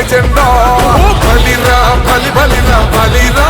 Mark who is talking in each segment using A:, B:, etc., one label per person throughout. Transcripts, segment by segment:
A: Agenda ఓ బలిరా బలి బలిరా బలిరా.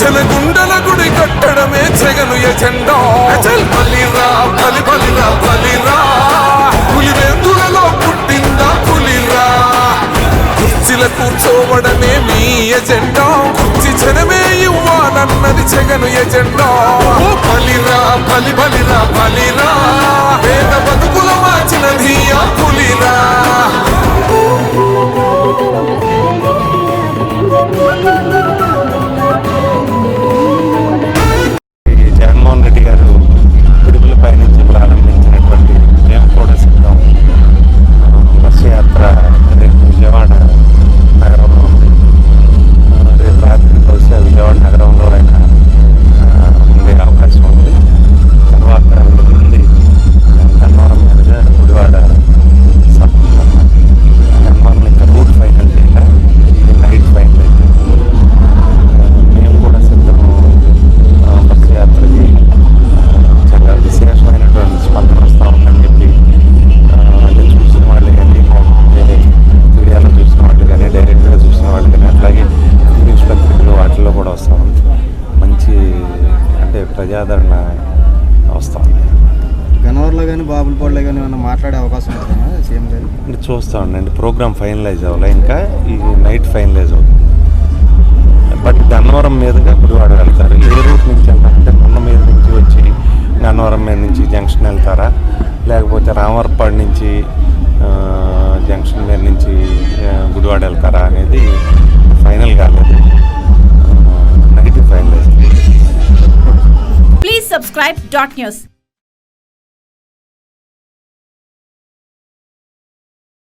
A: జనగుండల గుడి కట్టడమే జగను ఎజెండో. అచల్ బలిరా బలి బలిరా బలిరా. పులివెందులలో పుట్టిందా పులిరా? కుర్చీల కూర్చోవడమే మీ ఎజెండా. కుర్చీ జనమే ఇవ్వాలన్నది జగను ఎజెండా. ఓ బలిరా బలి బలిరా బలిరా. పేద బతుకుల మార్చినది
B: ప్రజాదరణ వస్తూ ఉంది
C: గన్నవరంలో కానీ బాబులపాడులో కానీ ఏమైనా మాట్లాడే అవకాశం ఉంటుందా సీఎం గారు
B: అంటే చూస్తూ ఉండండి ప్రోగ్రామ్ ఫైనలైజ్ అవ్వాలి. ఇంకా ఈ నైట్ ఫైనలైజ్ అవుతుంది. బట్ గన్నవరం మీదుగా గుడివాడ వెళ్తారు. ఏ రూట్ నుంచి వెళ్తారంటే మొన్న మీద నుంచి వచ్చి గన్నవరం మీద నుంచి జంక్షన్ వెళ్తారా? లేకపోతే రామవరపాడు నుంచి జంక్షన్ మీద నుంచి గుడివాడ వెళ్తారా అనేది
D: subscribe dot news.